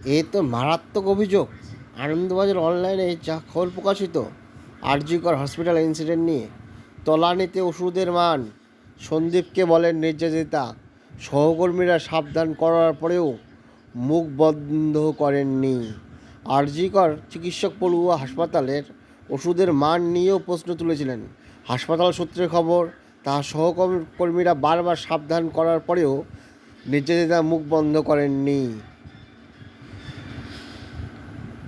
এ তো মারাত্মক অভিযোগ। আনন্দবাজার অনলাইনে যা খবর প্রকাশিত, আরজিকর হসপিটাল ইনসিডেন্ট নিয়ে। তলানিতে ওষুধের মান, সন্দীপকে বলেন নির্যাতিতা। সহকর্মীরা সাবধান করার পরেও মুখ বন্ধ করেননি। আরজিকর চিকিৎসক পড়ুয়া হাসপাতালের ওষুধের মান নিয়েও প্রশ্ন তুলেছিলেন। হাসপাতাল সূত্রে খবর তার সহকর্মীরা বারবার সাবধান করার পরেও নির্যাতিতা মুখ বন্ধ করেননি।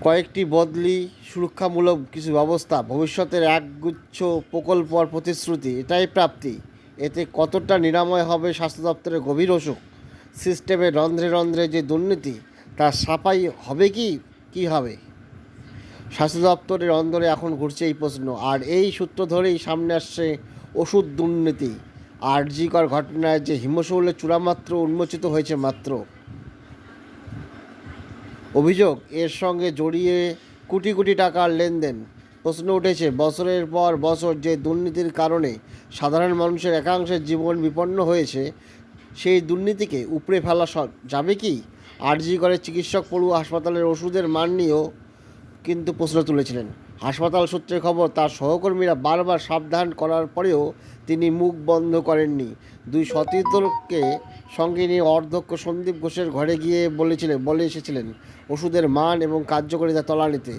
কয়েকটি বদলি, সুরক্ষামূলক কিছু ব্যবস্থা, ভবিষ্যতের একগুচ্ছ প্রকল্প আর প্রতিশ্রুতি, এটাই প্রাপ্তি। এতে কতটা নিরাময় হবে স্বাস্থ্য দপ্তরের গভীর অসুখ? সিস্টেমে রন্ধ্রে রন্ধ্রে যে দুর্নীতি, তার সাফাই হবে কি? কি হবে? স্বাস্থ্য দপ্তরের অন্দরে এখন ঘুরছে এই প্রশ্ন, আর এই সূত্র ধরেই সামনে আসছে ওষুধ দুর্নীতি। আর জিকর ঘটনায় যে হিমশৌলের চূড়ামাত্র উন্মোচিত হয়েছে মাত্র। অভিযোগ, এর সঙ্গে জড়িয়ে কোটি কোটি টাকার লেনদেন। প্রশ্ন উঠেছে, বছরের পর বছর যে দুর্নীতির কারণে সাধারণ মানুষের একাংশের জীবন বিপন্ন হয়েছে, সেই দুর্নীতিকে উপড়ে ফেলা যাবে কি? আরজি করে চিকিৎসক পড়ুয়া হাসপাতালের ওষুধের মান নিয়েও কিন্তু প্রশ্ন তুলেছিলেন। হাসপাতাল সূত্রে খবর, তার সহকর্মীরা বারবার সাবধান করার পরেও তিনি মুখ বন্ধ করেননি। দুই সতীর্থকে সঙ্গে নিয়ে অধ্যক্ষ সন্দীপ ঘোষের ঘরে গিয়ে বলেছিলেন বলে এসেছিলেন ওষুধের মান এবং কার্যকারিতা তলানিতে।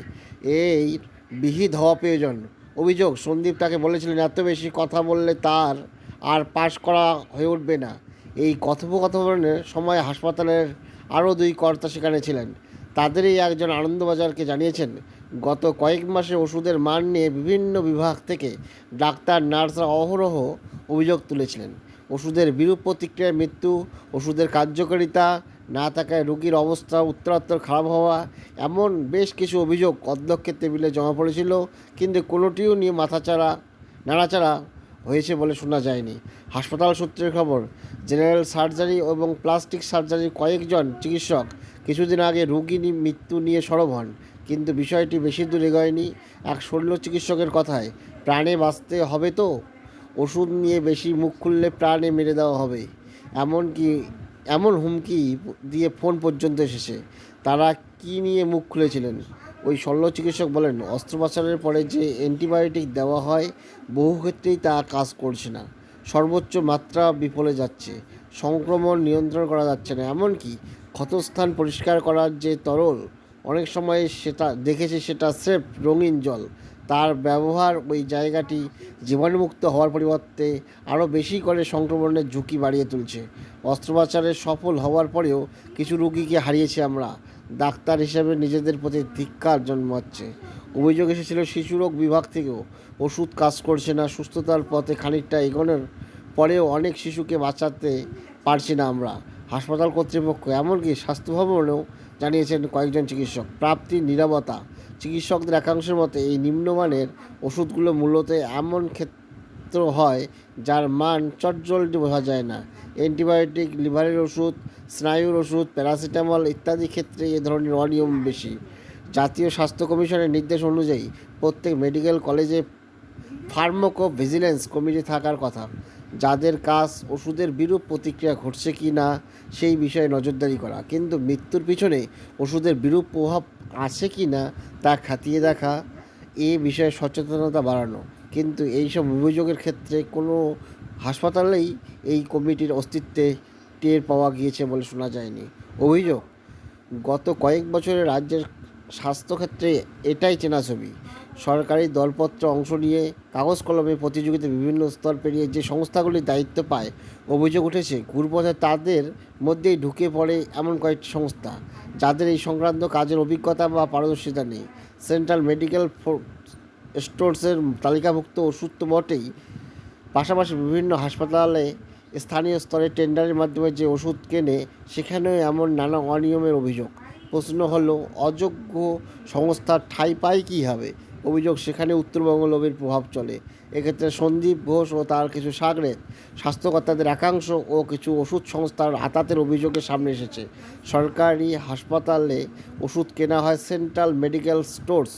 এই বিহিত হওয়া প্রয়োজন। অভিযোগ, সন্দীপ তাকে বলেছিলেন, এত বেশি কথা বললে তার আর পাশ করা হয়ে উঠবে না। এই কথোপকথনের সময় হাসপাতালের আরও দুই কর্তা সেখানে ছিলেন। তাদেরই একজন আনন্দবাজারকে জানিয়েছেন গত কয়েক মাসে ওষুধের মান নিয়ে বিভিন্ন বিভাগ থেকে ডাক্তার, নার্সরা অহরহ অভিযোগ তুলেছিলেন। ওষুধের বিরূপ প্রতিক্রিয়ায় মৃত্যু, ওষুধের কার্যকারিতা, না থাকায় রোগীর অবস্থা, উত্তরাত্তর খারাপ হওয়া, এমন বেশ কিছু অভিযোগ অধ্যক্ষের টেবিলে জমা পড়েছিল, কিন্তু কোনোটিও নিয়ে মাথাচাড়া, নাড়াচাড়া হয়েছে বলে শোনা যায়নি। হাসপাতাল সূত্রের খবর, জেনারেল সার্জারি এবং প্লাস্টিক সার্জারির কয়েকজন চিকিৎসক কিছুদিন আগে রোগী মৃত্যু নিয়ে সরব হন। কিন্তু বিষয়টি বেশি দূর এগোয়নি এক শল্য চিকিৎসকের কথায়। প্রাণে বাঁচতে হবে তো? ওষুধ নিয়ে বেশি মুখ খুললে প্রাণে মেরে দেওয়া হবে। এমনকি এমন হুমকি দিয়ে ফোন পর্যন্ত এসেছে। তারা কি নিয়ে মুখ খুলেছিলেন? ওই শল্য চিকিৎসক বলেন, অস্ত্রোপচারের পরে যে অ্যান্টিবায়োটিক দেওয়া হয়, বহু ক্ষেত্রেই তা কাজ করছে না। সর্বোচ্চ মাত্রা বিফলে যাচ্ছে। সংক্রমণ নিয়ন্ত্রণ করা যাচ্ছে না। এমনকি ক্ষতস্থান পরিষ্কার করার যে তরল অনেক সময় সেটা, দেখেছি সেটা স্রেফ রঙিন জল। তার ব্যবহার ওই জায়গাটি জীবাণুমুক্ত হওয়ার পরিবর্তে আরও বেশি করে সংক্রমণের ঝুঁকি বাড়িয়ে তুলছে। অস্ত্রোপচারে সফল হওয়ার পরেও কিছু রোগীকে হারিয়েছি আমরা। ডাক্তার হিসেবে নিজেদের প্রতি ধিক্কার জন্মাচ্ছে। অভিযোগ এসেছিল শিশুরোগ বিভাগ থেকেও ওষুধ কাজ করছে না, সুস্থতার পথে খানিকটা এগোনোর পরেও অনেক শিশুকে বাঁচাতে পারছি না আমরা। হাসপাতাল কর্তৃপক্ষ এমনকি স্বাস্থ্য ভবনেও জানিয়েছেন কয়েকজন চিকিৎসক। প্রাপ্তির নিরাপত্তা চিকিৎসকদের একাংশের মতে, এই নিম্নমানের ওষুধগুলো মূলত এমন ক্ষেত্র হয় যার মান চটজলটি বোঝা যায় না। অ্যান্টিবায়োটিক, লিভারের ওষুধ, স্নায়ুর ওষুধ, প্যারাসিটামল ইত্যাদি ক্ষেত্রে এ ধরনের অনিয়ম বেশি। জাতীয় স্বাস্থ্য কমিশনের নির্দেশ অনুযায়ী প্রত্যেক মেডিকেল কলেজে ফার্মোকো ভিজিলেন্স কমিটি থাকার কথা। যাদের কাজ ওষুধের বিরূপ প্রতিক্রিয়া ঘটছে কি না, সেই বিষয়ে নজরদারি করা। কিন্তু মৃত্যুর পিছনে ওষুধের বিরূপ প্রভাব আছে কি না, তা খাতিয়ে দেখা, এ বিষয়ে সচেতনতা বাড়ানো। কিন্তু এইসব অভিযোগের ক্ষেত্রে কোনো হাসপাতালেই এই কমিটির অস্তিত্বে টের পাওয়া গিয়েছে বলে শোনা যায়নি। অভিযোগ, গত কয়েক বছরে রাজ্যের স্বাস্থ্যক্ষেত্রে এটাই চেনা ছবি। সরকারি দলপত্র অংশ নিয়ে কাগজ কলমে প্রতিযোগিতা বিভিন্ন স্তর পেরিয়ে যে সংস্থাগুলি দায়িত্ব পায়, অভিযোগ উঠেছে ঘুরপথে তাদের মধ্যেই ঢুকে পড়ে এমন কয়েকটি সংস্থা, যাদের এই সংক্রান্ত কাজের অভিজ্ঞতা বা পারদর্শিতা নেই। সেন্ট্রাল মেডিকেল স্টোরসের তালিকাভুক্ত ওষুধ তো বটেই। পাশাপাশি বিভিন্ন হাসপাতালে স্থানীয় স্তরে টেন্ডারের মাধ্যমে যে ওষুধ কেনে, সেখানেও এমন নানা অনিয়মের অভিযোগ। প্রশ্ন হলো, অযোগ্য সংস্থার ঠাঁই পায় কী হবে অভিযোগ, সেখানে উত্তরবঙ্গ লোভের প্রভাব চলে। এক্ষেত্রে সন্দীপ ঘোষ ও তার কিছু সাগরে স্বাস্থ্যকর্তাদের একাংশ ও কিছু ওষুধ সংস্থার আতাতের অভিযোগের সামনে এসেছে। সরকারি হাসপাতালে ওষুধ কেনা হয় সেন্ট্রাল মেডিকেল স্টোরস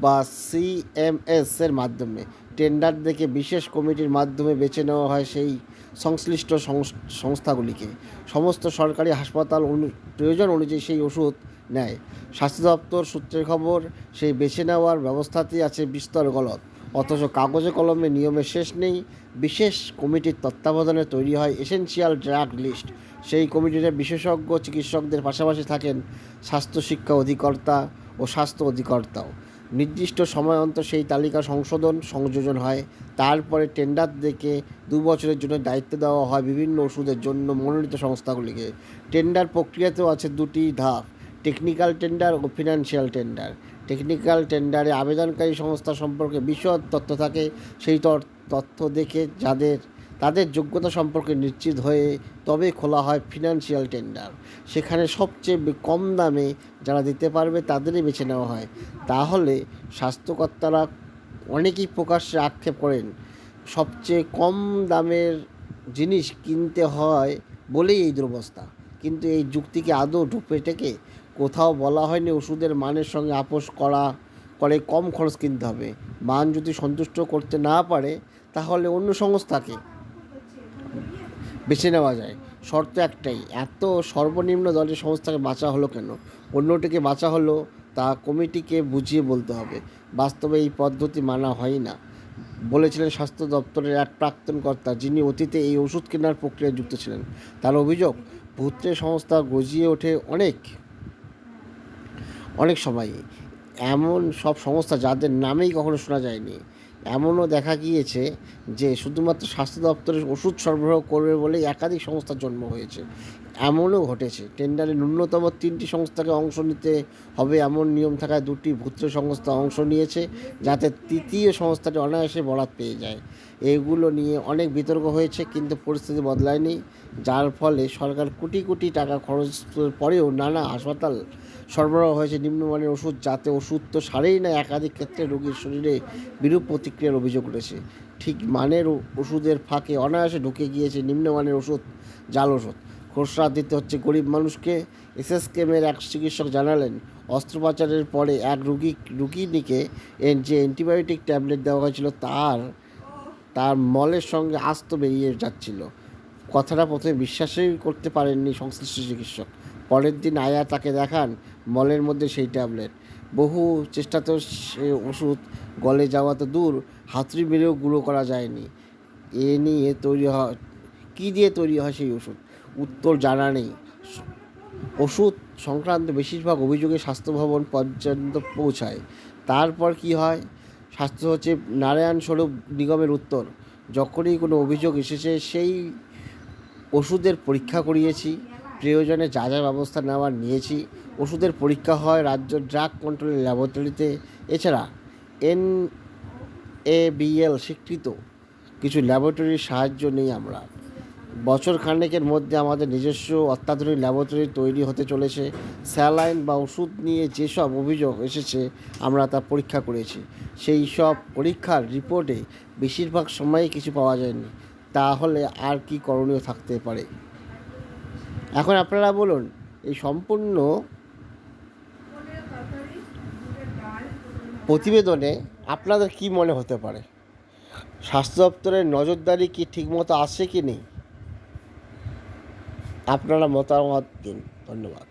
বা সিএমএস এর মাধ্যমে। টেন্ডার দেখে বিশেষ কমিটির মাধ্যমে বেছে নেওয়া হয় সেই সংশ্লিষ্ট সংস- সংস্থাগুলিকে। সমস্ত সরকারি হাসপাতাল প্রয়োজন অনুযায়ী সেই ওষুধ নেয়। স্বাস্থ্য দপ্তর সূত্রের খবর, সেই বেছে নেওয়ার ব্যবস্থাতেই আছে বিস্তর গলত অথচ কাগজে কলমে নিয়মের শেষ নেই। বিশেষ কমিটির তত্ত্বাবধানে তৈরি হয় এসেনশিয়াল ড্রাগ লিস্ট। সেই কমিটিতে বিশেষজ্ঞ চিকিৎসকদের পাশাপাশি থাকেন স্বাস্থ্য শিক্ষা অধিকর্তা ও স্বাস্থ্য অধিকর্তাও। নির্দিষ্ট সময় অন্তর সেই তালিকা সংশোধন, সংযোজন হয়। তারপরে টেন্ডার দেখে দু বছরের জন্য দায়িত্ব দেওয়া হয় বিভিন্ন ওষুধের জন্য মনোনীত সংস্থাগুলিকে। টেন্ডার প্রক্রিয়াতেও আছে দুটি ধাপ টেকনিক্যাল টেন্ডার ও ফিনান্সিয়াল টেন্ডার টেকনিক্যাল টেন্ডারে আবেদনকারী সংস্থা সম্পর্কে বিশদ তথ্য থাকে। সেই তথ্য দেখে যাদের তাদের যোগ্যতা সম্পর্কে নিশ্চিত হয়ে তবে খোলা হয় ফিনান্সিয়াল টেন্ডার সেখানে সবচেয়ে কম দামে যারা দিতে পারবে তাদেরই বেছে নেওয়া হয়। তাহলে স্বাস্থ্যকর্তারা অনেকেই প্রকাশ্যে আক্ষেপ করেন, সবচেয়ে কম দামের জিনিস কিনতে হয় বলেই এই দুরবস্থা। কিন্তু এই যুক্তিকে আদৌ ঢুকে টেকে কোথাও বলা হয়নি ওষুধের মানের সঙ্গে আপোষ করা, করে কম খরচ কিনতে হবে। মান যদি সন্তুষ্ট করতে না পারে, তাহলে অন্য সংস্থাকে বেছে নেওয়া যায়। শর্ত একটাই, এত সর্বনিম্ন দলের সংস্থাকে বাঁচা হলো কেন? অন্যটিকে বাঁচা হলো, তা কমিটিকে বুঝিয়ে বলতে হবে। বাস্তবে এই পদ্ধতি মানা হয় না। বলেছিলেন স্বাস্থ্য দপ্তরের এক প্রাক্তন কর্তা, যিনি অতীতে এই ওষুধ কেনার প্রক্রিয়ায় যুক্ত ছিলেন। তার অভিযোগ, ভূত্রে সংস্থা গজিয়ে ওঠে অনেক অনেক সময় এমন সব সংস্থা যাদের নামেই কখনো শোনা যায়নি। এমনও দেখা গিয়েছে যে শুধুমাত্র স্বাস্থ্য দপ্তরের ওষুধ সরবরাহ করবে বলে একাধিক সংস্থার জন্ম হয়েছে। এমনও ঘটেছে। টেন্ডারে ন্যূনতম তিনটি সংস্থাকে অংশ নিতে হবে এমন নিয়ম থাকায় দুটি ভূত্র সংস্থা অংশ নিয়েছে যাতে তৃতীয় সংস্থাটি অনায়াসে বরাত পেয়ে যায়। এগুলো নিয়ে অনেক বিতর্ক হয়েছে কিন্তু পরিস্থিতি বদলায়নি, যার ফলে সরকার কোটি কোটি টাকা খরচ পরেও নানা হাসপাতাল সরবরাহ হয়েছে। নিম্নমানের ওষুধ যাতে ওষুধ তো সারেই না, একাধিক ক্ষেত্রে রোগীর শরীরে বিরূপ প্রতিক্রিয়ার অভিযোগ উঠেছে। ঠিক মানের ওষুধের ফাঁকে অনায়াসে ঢুকে গিয়েছে নিম্নমানের ওষুধ জাল ওষুধ। খোসরা দিতে হচ্ছে। গরিব মানুষকে এসএসকেমের এক চিকিৎসক জানালেন, অস্ত্রোপচারের পরে এক রুগী রুগীনিকে এ- যে অ্যান্টিবায়োটিক ট্যাবলেট দেওয়া হয়েছিল, তার তার মলের সঙ্গে আস্ত বেরিয়ে যাচ্ছিল। কথাটা প্রথমে বিশ্বাসই করতে পারেননি সংশ্লিষ্ট চিকিৎসক। পরের দিন আয়া তাকে দেখান মলের মধ্যে সেই ট্যাবলেট। বহু চেষ্টাতেও সে ওষুধ গলে যাওয়া তো দূর, হাতুড়ি মেরেও গুঁড়ো করা যায়নি। এ নিয়ে তৈরি হয়, কী দিয়ে তৈরি হয় সেই ওষুধ? উত্তর জানা নেই। ওষুধ সংক্রান্ত বেশিরভাগ অভিযোগে স্বাস্থ্য ভবন পর্যন্ত পৌঁছায়। তারপর কি হয়? স্বাস্থ্য সচিব নারায়ণ স্বরূপ নিগমের উত্তর, যখনই কোনো অভিযোগ এসেছে সেই ওষুধের পরীক্ষা করিয়েছি, প্রয়োজনে যা যা ব্যবস্থা নেওয়ার নিয়েছি। ওষুধের পরীক্ষা হয় রাজ্য ড্রাগ কন্ট্রোল ল্যাবরেটরিতে। এছাড়া এন এ বিএল স্বীকৃত। কিছু ল্যাবরেটরির সাহায্য নেই আমরা। বছর খানেকের মধ্যে আমাদের নিজস্ব অত্যাধুনিক ল্যাবরেটরি তৈরি হতে চলেছে। স্যালাইন বা ওষুধ নিয়ে যেসব অভিযোগ এসেছে, আমরা তা পরীক্ষা করেছি। সেই সব পরীক্ষার রিপোর্টে বেশিরভাগ সময়ই কিছু পাওয়া যায়নি। তাহলে আর কি করণীয় থাকতে পারে? এখন আপনারা বলুন, এই সম্পূর্ণ প্রতিবেদনে আপনাদের কি মনে হতে পারে? স্বাস্থ্য দপ্তরের নজরদারি কি ঠিকমতো আছে কি নেই? আপনারা মতামত দিন। ধন্যবাদ।